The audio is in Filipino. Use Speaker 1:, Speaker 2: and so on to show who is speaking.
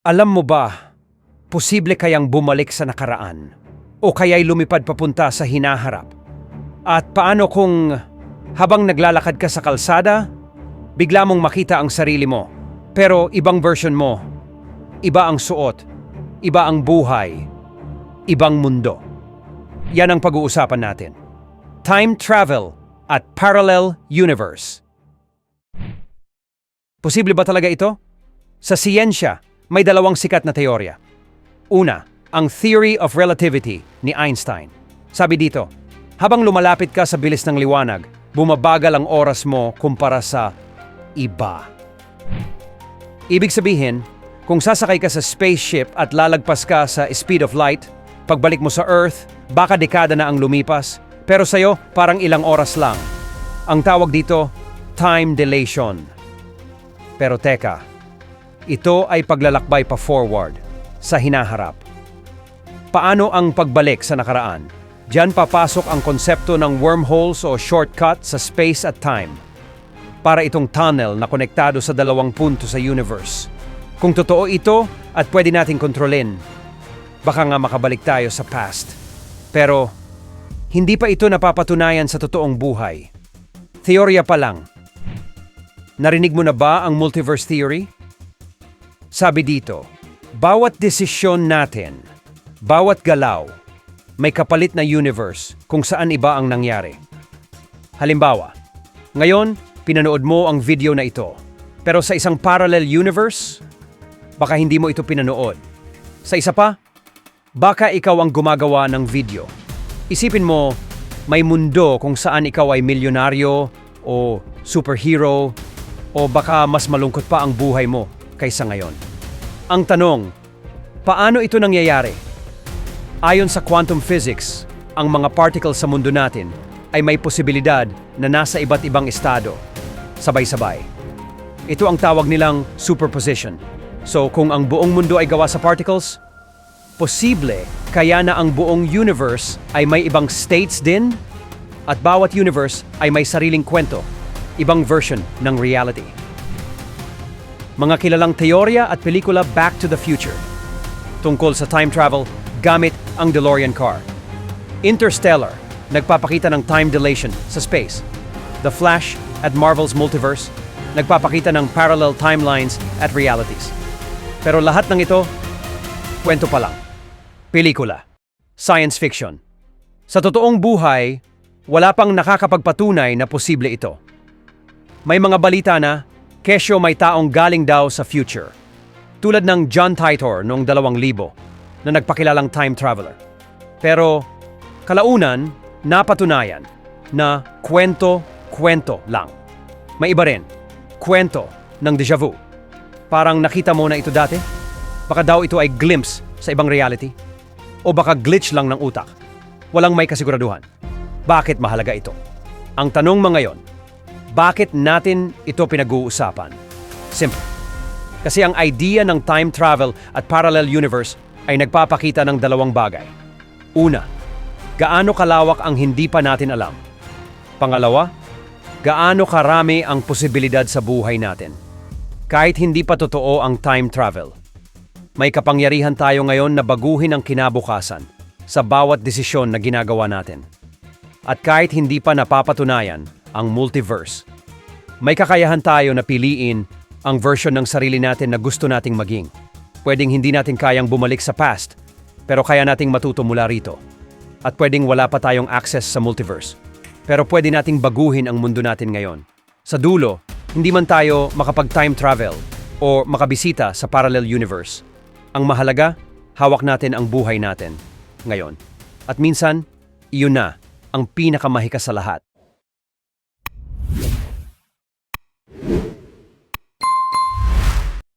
Speaker 1: Alam mo ba, posible kayang bumalik sa nakaraan o kaya'y lumipad papunta sa hinaharap? At paano kung habang naglalakad ka sa kalsada, bigla mong makita ang sarili mo, pero ibang version mo, iba ang suot, iba ang buhay, ibang mundo. Yan ang pag-uusapan natin. Time travel at parallel universe. Posible ba talaga ito? Sa siyensya, may dalawang sikat na teorya. Una, ang theory of relativity ni Einstein. Sabi dito, habang lumalapit ka sa bilis ng liwanag, bumabagal ang oras mo kumpara sa iba. Ibig sabihin, kung sasakay ka sa spaceship at lalagpas ka sa speed of light, pagbalik mo sa Earth, baka dekada na ang lumipas, pero sa'yo parang ilang oras lang. Ang tawag dito, time dilation. Pero teka, ito ay paglalakbay pa forward, sa hinaharap. Paano ang pagbalik sa nakaraan? Diyan papasok ang konsepto ng wormholes o shortcut sa space at time. Para itong tunnel na konektado sa dalawang punto sa universe. Kung totoo ito at pwede nating kontrolin, baka nga makabalik tayo sa past. Pero, hindi pa ito napapatunayan sa totoong buhay. Teorya pa lang. Narinig mo na ba ang multiverse theory? Sabi dito, bawat desisyon natin, bawat galaw, may kapalit na universe kung saan iba ang nangyari. Halimbawa, ngayon, pinanood mo ang video na ito. Pero sa isang parallel universe, baka hindi mo ito pinanood. Sa isa pa, baka ikaw ang gumagawa ng video. Isipin mo, may mundo kung saan ikaw ay milyonaryo o superhero o baka mas malungkot pa ang buhay mo kaysa ngayon. Ang tanong, paano ito nangyayari? Ayon sa quantum physics, ang mga particles sa mundo natin ay may posibilidad na nasa iba't ibang estado, sabay-sabay. Ito ang tawag nilang superposition. So kung ang buong mundo ay gawa sa particles, posible kaya na ang buong universe ay may ibang states din at bawat universe ay may sariling kwento, ibang version ng reality. Mga kilalang teorya at pelikula Back to the Future tungkol sa time travel gamit ang DeLorean car. Interstellar, nagpapakita ng time dilation sa space. The Flash at Marvel's Multiverse, nagpapakita ng parallel timelines at realities. Pero lahat ng ito, kwento pa lang. Pelikula. Science fiction. Sa totoong buhay, wala pang nakakapagpatunay na posible ito. May mga balita na, kesyo may taong galing daw sa future. Tulad ng John Titor noong 2000 na nagpakilalang time traveler. Pero kalaunan, napatunayan na kwento-kwento lang. May iba rin, kwento ng deja vu. Parang nakita mo na ito dati? Baka daw ito ay glimpse sa ibang reality? O baka glitch lang ng utak? Walang may kasiguraduhan. Bakit mahalaga ito? Ang tanong mga yon, bakit natin ito pinag-uusapan? Simple. Kasi ang idea ng time travel at parallel universe ay nagpapakita ng dalawang bagay. Una, gaano kalawak ang hindi pa natin alam. Pangalawa, gaano karami ang posibilidad sa buhay natin. Kahit hindi pa totoo ang time travel. May kapangyarihan tayo ngayon na baguhin ang kinabukasan sa bawat desisyon na ginagawa natin. At kahit hindi pa napapatunayan ang multiverse, may kakayahan tayo na piliin ang version ng sarili natin na gusto nating maging. Pwedeng hindi natin kayang bumalik sa past, pero kaya nating matuto mula rito. At pwedeng wala pa tayong access sa multiverse. Pero pwede nating baguhin ang mundo natin ngayon. Sa dulo, hindi man tayo makapag-time travel o makabisita sa parallel universe. Ang mahalaga, hawak natin ang buhay natin ngayon. At minsan, iyon na ang pinakamahika sa lahat.